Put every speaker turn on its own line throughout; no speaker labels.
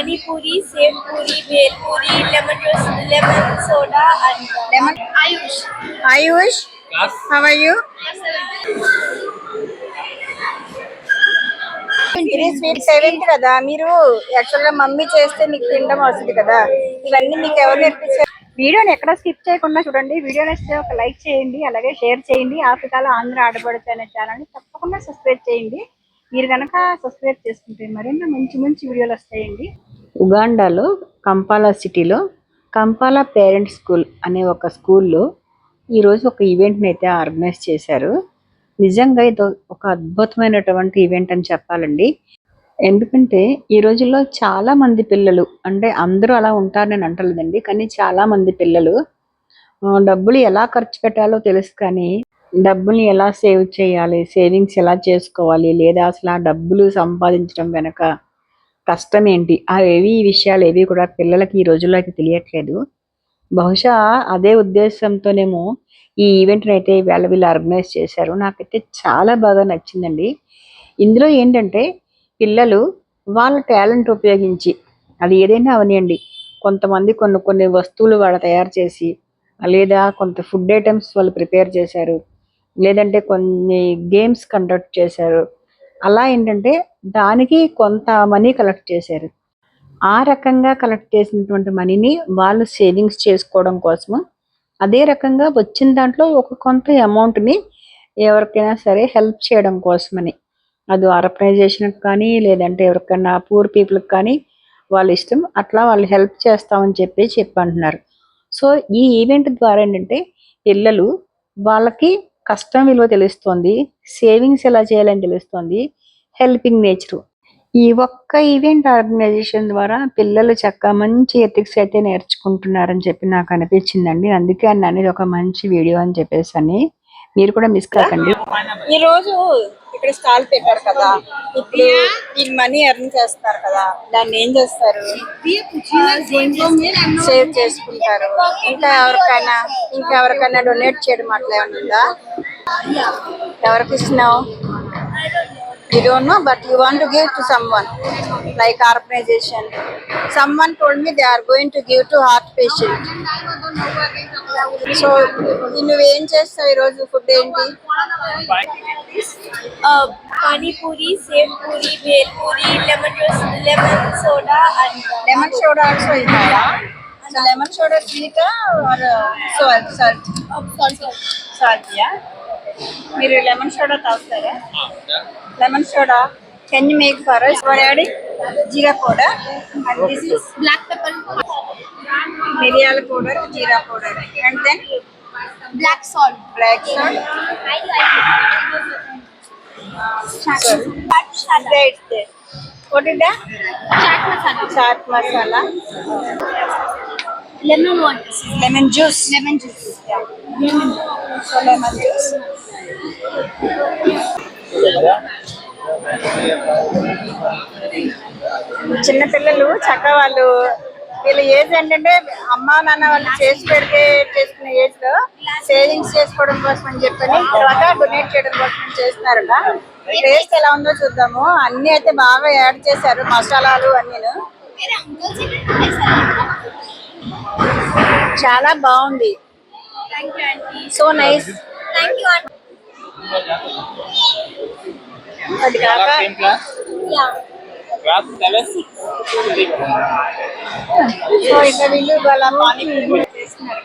puri, lemon juice, lemon soda, and uh,
Lemon.
Ayush.
Ayush, how are you? ఇది sweet seventh కదా. మీరు యాక్చువల్గా mummy చేస్తే మీకు తినడం వస్తుంది కదా. ఇవన్నీ మీకు ఎవరు నేర్పించారు? వీడియోని ఎక్కడ స్కిప్ చేయకుండా చూడండి. వీడియో నచ్చితే ఒక లైక్ చేయండి అలాగే షేర్ చేయండి. ఆఫ్రికాలో ఆంధ్ర ఆడబడుచు అనే ఛానల్ తప్పకుండా సబ్స్క్రైబ్ చేయండి. మీరు కనుక సబ్స్క్రైబ్ చేసుకుంటే మరిన్ని మంచి మంచి వీడియోలు వస్తాయండి. ఉగాండాలో కంపాలా సిటీలో కంపాలా పేరెంట్ స్కూల్ అనే ఒక స్కూల్లో ఈరోజు ఒక ఈవెంట్ని అయితే ఆర్గనైజ్ చేశారు. నిజంగా ఇది ఒక అద్భుతమైనటువంటి ఈవెంట్ అని చెప్పాలండి. ఎందుకంటే ఈ రోజుల్లో చాలా మంది పిల్లలు అంటే అందరూ అలా ఉంటారని నేను అంటలేదండి కానీ చాలా మంది పిల్లలు డబ్బులు ఎలా ఖర్చు పెట్టాలో తెలుసు కానీ డబ్బుల్ని ఎలా సేవ్ చేయాలి సేవింగ్స్ ఎలా చేసుకోవాలి లేదా అసలు ఆ డబ్బులు సంపాదించడం వెనక కష్టం ఏంటి అవేవి ఈ విషయాలు ఏవి కూడా పిల్లలకి ఈ రోజుల్లోకి తెలియట్లేదు. బహుశా అదే ఉద్దేశంతోనేమో ఈ ఈవెంట్ని అయితే వేళ వీళ్ళు ఆర్గనైజ్ చేశారు. నాకైతే చాలా బాగా నచ్చిందండి. ఇందులో ఏంటంటే పిల్లలు వాళ్ళ టాలెంట్ ఉపయోగించి అది ఏదైనా అవనియండి కొంతమంది కొన్ని కొన్ని వస్తువులు వాళ్ళు తయారు చేసి లేదా కొంత ఫుడ్ ఐటమ్స్ వాళ్ళు ప్రిపేర్ చేశారు లేదంటే కొన్ని గేమ్స్ కండక్ట్ చేశారు అలా ఏంటంటే దానికి కొంత మనీ కలెక్ట్ చేశారు. ఆ రకంగా కలెక్ట్ చేసినటువంటి మనీని వాళ్ళు సేవింగ్స్ చేసుకోవడం కోసము అదే రకంగా వచ్చిన దాంట్లో ఒక కొంత అమౌంట్ని ఎవరికైనా సరే హెల్ప్ చేయడం కోసమని. అది ఆర్గనైజేషన్కి కానీ లేదంటే ఎవరికైనా పూర్ పీపుల్కి కానీ వాళ్ళ ఇష్టం అట్లా వాళ్ళు హెల్ప్ చేస్తామని చెప్పి చెప్పంటున్నారు. సో ఈ ఈవెంట్ ద్వారా ఏంటంటే పిల్లలు వాళ్ళకి కష్టం విలువ తెలుస్తుంది. సేవింగ్స్ ఎలా చేయాలని తెలుస్తుంది. హెల్పింగ్ నేచర్ ఈ ఒక్క ఈవెంట్ ఆర్గనైజేషన్ ద్వారా పిల్లలు చక్కగా మంచి ఎథిక్స్ అయితే నేర్చుకుంటున్నారని చెప్పి నాకు అనిపించిందండి. అందుకే అన్న అనేది ఒక మంచి వీడియో అని చెప్పేసి అని. మీరు కూడా మిస్ కాకండి. ఈ రోజు ఇక్కడ స్టాల్ పెట్టారు కదా. ఇప్పుడు దీని మనీ ఎర్న్ చేస్తారు కదా. దాన్ని ఏం చేస్తారు? సేవ్ చేసుకుంటారు. ఇంకా ఎవరికైనా ఇంకా ఎవరికైనా డొనేట్ చేయడం అట్లా ఏమైనా ఉందా? ఎవరికి ఇస్తున్నావు? you don't know but you want to give to someone like organization someone told me they are going to give to heart patient so నువ్వేం చేస్తావు ఈరోజు ఫుడ్ ఏంటి
Uh, pani puri, sev puri, bhel puri, lemon juice, lemon soda, and uh,
lemon soda also ఇస్తారా so lemon soda sweet or salt salt
uh, salt. salt.
Salt yeah మీరు lemon soda తాగుతారా lemon soda can you make for us for adding jeera powder and this is
Black pepper,
మిరియాల powder jeera powder and then
black salt.
Black salt
Chaat masala.
Right there. What is that?
Chaat masala.
Chaat masala.
Lemon water.
Lemon juice.
Lemon juice.
Yeah. So lemon juice. చిన్నపిల్లలు చక్క వాళ్ళు వీళ్ళ age ఏంటంటే అమ్మ నాన్న వాళ్ళు చేసి పెడితే చేసిన ఏజ్లో సేవింగ్స్ చేసుకోవడం కోసం అని చెప్పని తర్వాత డొనేట్ చేయడం కోసం చేస్తున్నారట. టేస్ట్ ఎలా ఉందో చూద్దాము. అన్ని అయితే బాగా యాడ్ చేశారు మసాలాలు
అన్ని
చాలా బాగుంది. సో నైస్ అది కాక? సో ఇంకా వీళ్ళు వాళ్ళ పానీపూరి చేస్తున్నారు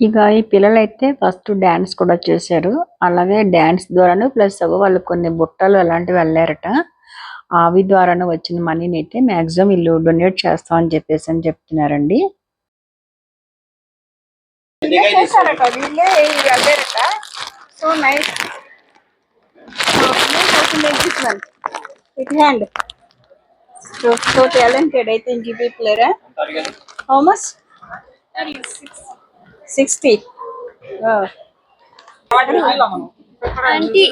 ఇక ఈ పిల్లలు అయితే ఫస్ట్ డాన్స్ కూడా చేశారు. అలాగే డాన్స్ ద్వారాను ప్లస్ వాళ్ళు కొన్ని బుట్టలు అలాంటివి వెళ్ళారట అవి ద్వారాను వచ్చిన మనీని అయితే మాక్సిమం వీళ్ళు డొనేట్ చేస్తామని చెప్పేసి అని చెప్తున్నారండి. చేశారట వీళ్ళే వెళ్ళారట so nice it hand so so talented అయితే ఇంక పీపుల్ హౌ మచ్ సిక్స్టీ
ఇది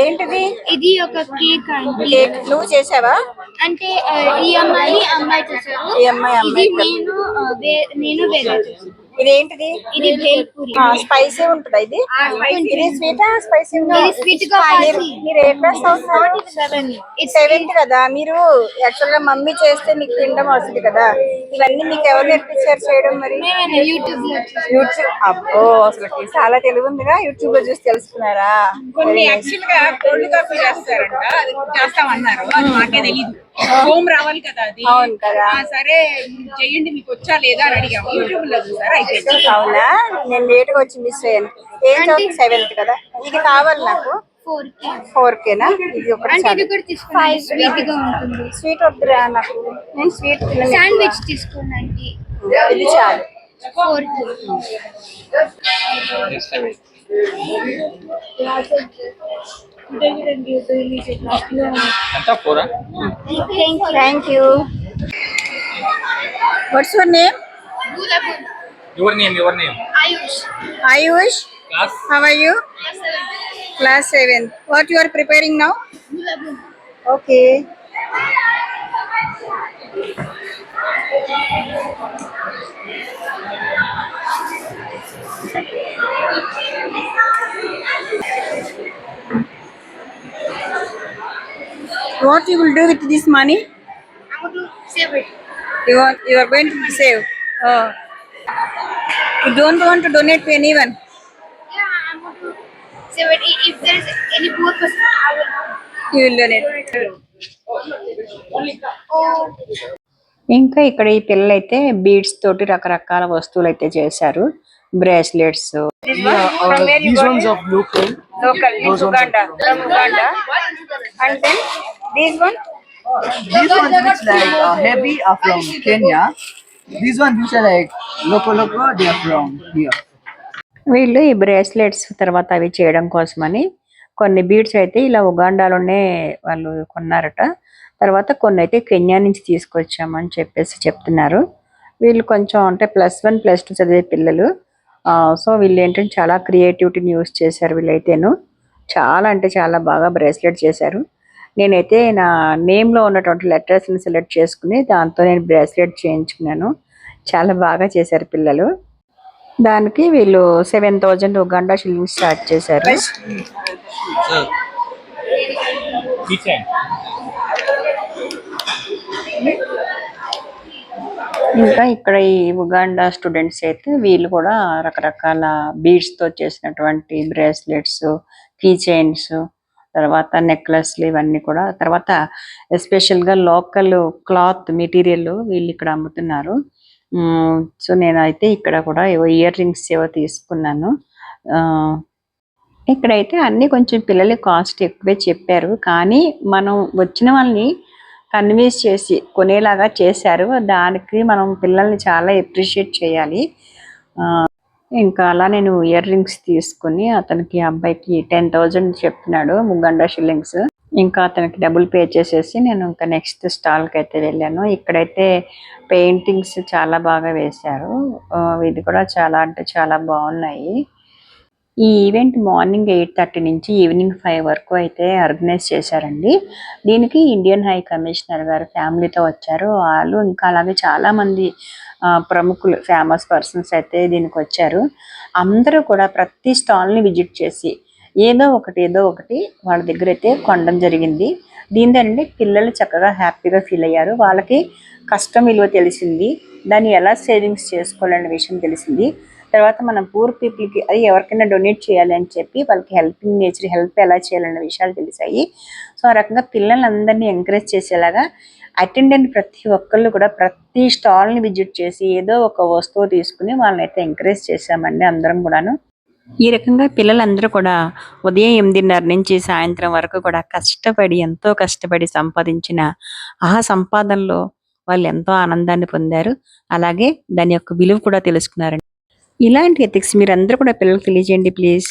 ఏంటిది?
ఇది ఒక కేక్ ఆంటీ
కేక్. నువ్వు చేసావా?
అంటే ఈ అమ్మాయి అమ్మాయి చేశారు.
ఈ అమ్మాయి అమ్మాయి
నేను నేను వేరే.
ఇదేంటిది?
ఇది భేల్ పూరి.
స్పైసీ ఉంటుందా ఇది? ఇది స్వీట్ స్పైసీ
ఇది sweet గా.
మీరు ఏ క్లాస్ అవుతున్నారు సెవెంత్ కదా. మీరు యాక్చువల్గా మమ్మీ చేస్తే మీకు తినడం వస్తుంది కదా. ఇవన్నీ మీకు ఎవరు నేర్పించారు చేయడం మరి?
యూట్యూబ్
యూట్యూబ్ అబ్బో అసలు చాలా తెలివి ఉందిగా యూట్యూబ్లో చూసి తెలుసుకున్నారా?
కొన్ని యాక్చువల్గా కోల్డ్ కాఫీ చేస్తారంట. అది చేస్తామన్నారు. అది మాకే తెలీదు. హోమ్ రావాలి కదా అది?
అవును కదా.
ఆ, సరే చెయ్యండి మీకు వచ్చా లేదా అని అడిగాము. యూట్యూబ్లో చూసారా అయిపోయింది.
అవునా? నేను లేట్గా వచ్చి మిస్ అయ్యాను. ఏం చదువు సెవెంత్ కదా? ఇది కావాలి నాకు.
ఫోర్
కేనా ఇది ఒకటి
అంటే ఇది కూడా తీసుకోండి. ఫైవ్ స్వీట్గా ఉంటుంది.
స్వీట్ వద్దురా నాకు. నేను స్వీట్ తినను
శాండ్విచ్
ఇది చాలు.
ఫోర్కి.
ఎంత కూర
thank you what's your name
your name your name
Ayush
Ayush
class
how are you class seven what you are preparing now okay What you will do with this money?
I'm going to save it.
You want you are going to save. Oh. You don't want to donate to anyone.
Yeah, I'm going to save it. If there is any poor person, I will.
You will donate.
Oh,
ఇంకా ఇక్కడ ఈ పిల్లలు అయితే beads తోటి రకరకాల వస్తువులు అయితే చేశారు bracelets
Uh, these ones of local.
Local Uganda from Uganda and then these one
These ones which like uh, heavy are from Kenya. These ones which are like local local, they are from here.
వీళ్ళు ఈ bracelets తర్వాత అవి చేయడం కోసమని కొన్ని beads అయితే ఇలా ఉగాండాలోనే వాళ్ళు కొన్నారట. తర్వాత కొన్ని అయితే కెన్యా నుంచి తీసుకొచ్చామని చెప్పేసి చెప్తున్నారు. వీళ్ళు కొంచెం అంటే ప్లస్ వన్ ప్లస్ టూ చదివే పిల్లలు. సో వీళ్ళు ఏంటంటే చాలా క్రియేటివిటీని యూస్ చేశారు వీళ్ళైతేను. చాలా అంటే చాలా బాగా బ్రేస్లెట్ చేశారు. నేనైతే నా నేమ్లో ఉన్నటువంటి లెటర్స్ని సెలెక్ట్ చేసుకుని దాంతో నేను బ్రేస్లెట్ చేయించుకున్నాను. చాలా బాగా చేశారు పిల్లలు. దానికి వీళ్ళు seven thousand Uganda shilling start చేశారు. ఇంకా ఇక్కడ ఈ ఉగాండా స్టూడెంట్స్ అయితే వీళ్ళు కూడా రకరకాల బీడ్స్తో చేసినటువంటి బ్రేస్లెట్స్ కీ చైన్స్ తర్వాత నెక్లెస్లు ఇవన్నీ కూడా. తర్వాత ఎస్పెషల్గా లోకల్ క్లాత్ మెటీరియల్ వీళ్ళు ఇక్కడ అమ్ముతున్నారు. సో నేనైతే ఇక్కడ కూడా ఏవో ఇయర్ రింగ్స్ ఏవో తీసుకున్నాను. ఆ, ఇక్కడైతే అన్ని కొంచెం పిల్లలు కాస్ట్ ఎక్కువే చెప్పారు. కానీ మనం వచ్చిన వాళ్ళని కన్విన్స్ చేసి కొనేలాగా చేశారు. దానికి మనం పిల్లల్ని చాలా ఎప్రిషియేట్ చేయాలి. ఆ, ఇంకా అలా నేను ఇయర్ రింగ్స్ తీసుకుని అతనికి అబ్బాయికి టెన్ థౌజండ్ చెప్పినాడు ముగ్గండ షిల్లింగ్స్. ఇంకా అతనికి డబ్బులు పే చేసేసి నేను ఇంకా నెక్స్ట్ స్టాల్కి అయితే వెళ్ళాను. ఇక్కడైతే పెయింటింగ్స్ చాలా బాగా వేశారు. ఇది కూడా చాలా అంటే చాలా బాగున్నాయి. ఈ ఈవెంట్ మార్నింగ్ ఎయిట్ థర్టీ నుంచి ఈవినింగ్ ఫైవ్ వరకు అయితే ఆర్గనైజ్ చేశారండి. దీనికి ఇండియన్ హై కమిషనర్ గారు ఫ్యామిలీతో వచ్చారు. వాళ్ళు ఇంకా అలాగే చాలామంది ప్రముఖులు ఫేమస్ పర్సన్స్ అయితే దీనికి వచ్చారు. అందరూ కూడా ప్రతి స్టాల్ని విజిట్ చేసి ఏదో ఒకటి ఏదో ఒకటి వాళ్ళ దగ్గర అయితే కొనడం జరిగింది. దీంతో పిల్లలు చక్కగా హ్యాపీగా ఫీల్ అయ్యారు. వాళ్ళకి కష్టం విలువ తెలిసింది. దాన్ని ఎలా సేవింగ్స్ చేసుకోవాలనే విషయం తెలిసింది. తర్వాత మనం పూర్ పీపుల్కి అది ఎవరికైనా డొనేట్ చేయాలి అని చెప్పి వాళ్ళకి హెల్పింగ్ నేచర్ హెల్ప్ ఎలా చేయాలనే విషయాలు తెలిసాయి. సో ఆ రకంగా పిల్లలందరినీ ఎంకరేజ్ చేసేలాగా అటెండెంట్ ప్రతి ఒక్కళ్ళు కూడా ప్రతి స్టాల్ని విజిట్ చేసి ఏదో ఒక వస్తువు తీసుకుని వాళ్ళని అయితే ఎంకరేజ్ చేశామండి అందరం కూడాను. ఈ రకంగా పిల్లలందరూ కూడా ఉదయం ఎనిమిదిన్నర నుంచి సాయంత్రం వరకు కూడా కష్టపడి ఎంతో కష్టపడి సంపాదించిన ఆ సంపాదనలో వాళ్ళు ఎంతో ఆనందాన్ని పొందారు. అలాగే దాని యొక్క విలువ కూడా తెలుసుకున్నారండి. ఇలాంటి ఎథిక్స్ అందరూ కూడా పిల్లలకు తెలియజేయండి ప్లీజ్